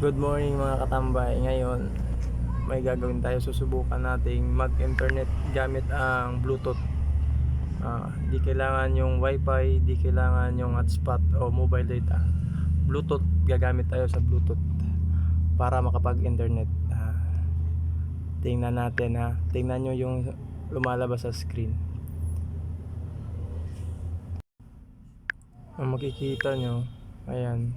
Good morning mga katambay. Ngayon, may gagawin tayo. Susubukan nating mag-internet gamit ang Bluetooth. Ah, di kailangan yung Wi-Fi, di kailangan yung hotspot o mobile data. Bluetooth, gagamit tayo sa Bluetooth para makapag-internet. Ah, tingnan natin ha. Tingnan nyo yung lumalabas sa screen. Ang makikita nyo, ayan,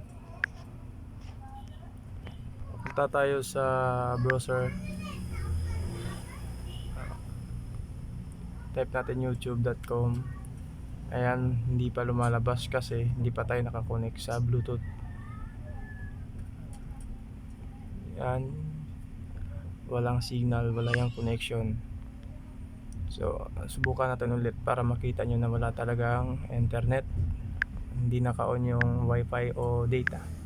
Punta tayo sa browser. Type natin youtube.com. Ayan, hindi pa lumalabas kasi hindi pa tayo nakakonect sa Bluetooth. Ayan. Walang signal, wala yung connection. So, subukan natin ulit para makita nyo na wala talagang internet. Hindi naka-on yung wifi o data.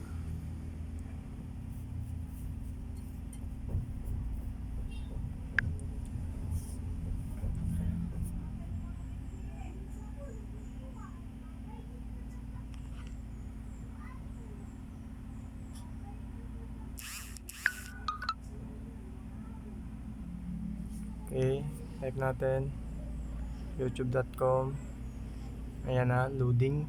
Okay, type natin. Youtube.com Ayan na, loading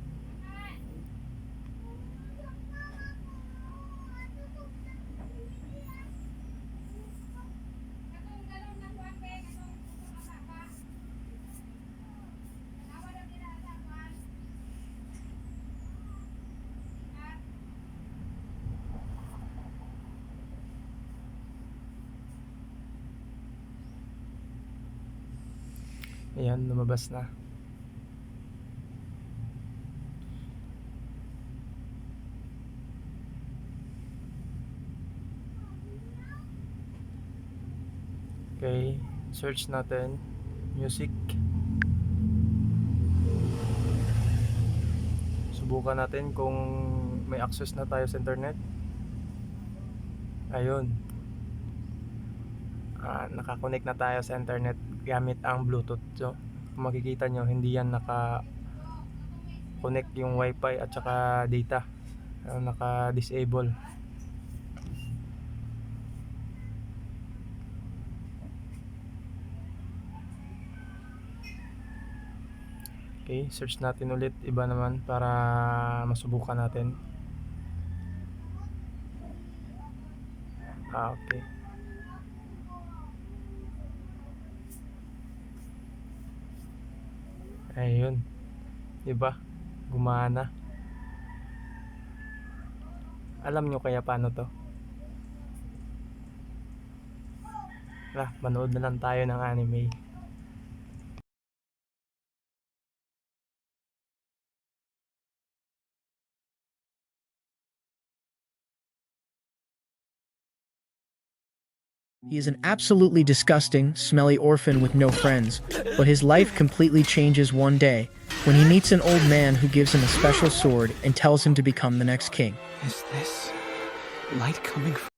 Ayan, lumabas na Okay, search natin music. Subukan natin kung may access na tayo sa internet. Ayun. Ah, nakakonect na tayo sa internet gamit ang Bluetooth. So, kung makikita nyo, hindi yan naka connect yung wifi at saka data. Ah, naka-disable. Okay, search natin ulit iba naman para masubukan natin. Ah, okay. Ayun. 'Di ba? Gumana. Alam nyo kaya paano to? Tara, manood na lang tayo ng anime. He is an absolutely disgusting, smelly orphan with no friends, but his life completely changes one day when he meets an old man who gives him a special sword and tells him to become the next king. Is this light coming from